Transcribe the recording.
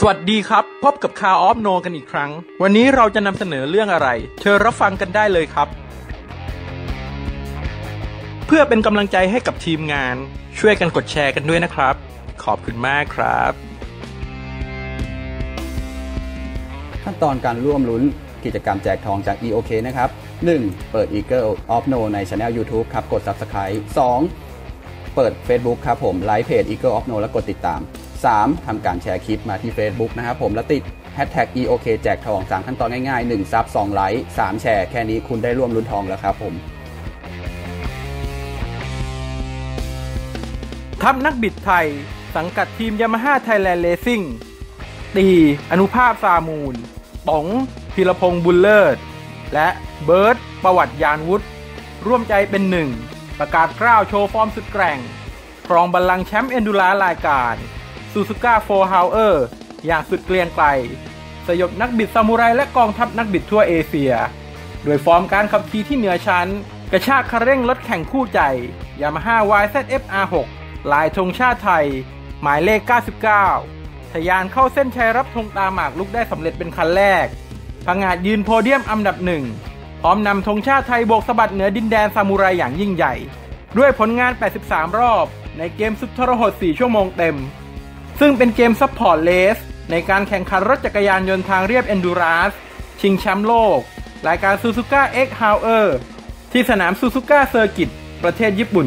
สวัสดีครับ พบกับคาออฟโนกันอีกครั้ง วันนี้เราจะนำเสนอเรื่องอะไร เชิญรับฟังกันได้เลยครับ เพื่อเป็นกำลังใจให้กับทีมงาน ช่วยกันกดแชร์กันด้วยนะครับ ขอบคุณมากครับ ขั้นตอนการร่วมลุ้นกิจกรรมแจกทองจาก EOK นะครับ 1. เปิด Eagle of No ใน Channel YouTube ครับ กด Subscribe 2. เปิด Facebook ครับผมไลค์เพจ Eagle of No แล้วกดติดตาม 3. ทำการแชร์คลิปมาที่ Facebook นะครับผมแล้วติด Hashtag EOK แจกทอง 3 ขั้นตอนง่ายๆ 1 ซับ 2 ไลค์ 3 แชร์ แค่นี้คุณได้ร่วมลุ้นทองแล้วครับผมทัพนักบิดไทย สังกัดทีมยามาฮ่าไทยแลนด์เลซิ่งตี อนุภาพซามูลต๋องพีรพงษ์บุญเลิศ และเบิร์ตประวัติยานวุฒิร่วมใจเป็นหนึ่ง ประกาศกล้าวโชว์ฟอร์มสุดแกร่ง ครองบัลลังก์แชมป์เอนดูรารายการ ซูซูก้าโฟร์ฮาวเออร์อย่างสุดเกลียงไกล สยบนักบิดซามูไรและกองทัพนักบิดทั่วเอเชีย โดยฟอร์มการขับขี่ที่เหนือชั้น กระชากคันเร่งรถแข่งคู่ใจยามาฮ่า YZF-R6 ลายธงชาติไทย หมายเลข 99ทะยานเข้าเส้นชัยรับธงตาหมากลุกได้สำเร็จเป็นคันแรกพังอาจยืนโพเดียมอันดับหนึ่งพร้อมนำธงชาติไทยโบกสะบัดเหนือดินแดนซามูไรอย่างยิ่งใหญ่ ด้วยผลงาน 83 รอบ ในเกมสุดทรหด 4 ชั่วโมงเต็ม ซึ่งเป็นเกมซัพพอร์ตเลสในการแข่งขันรถจักรยานยนต์ทางเรียบ Endurance ชิงแชมป์โลก รายการ Suzuka X h o u e r ที่สนาม Suzuka Circuit ประเทศญี่ปุ่น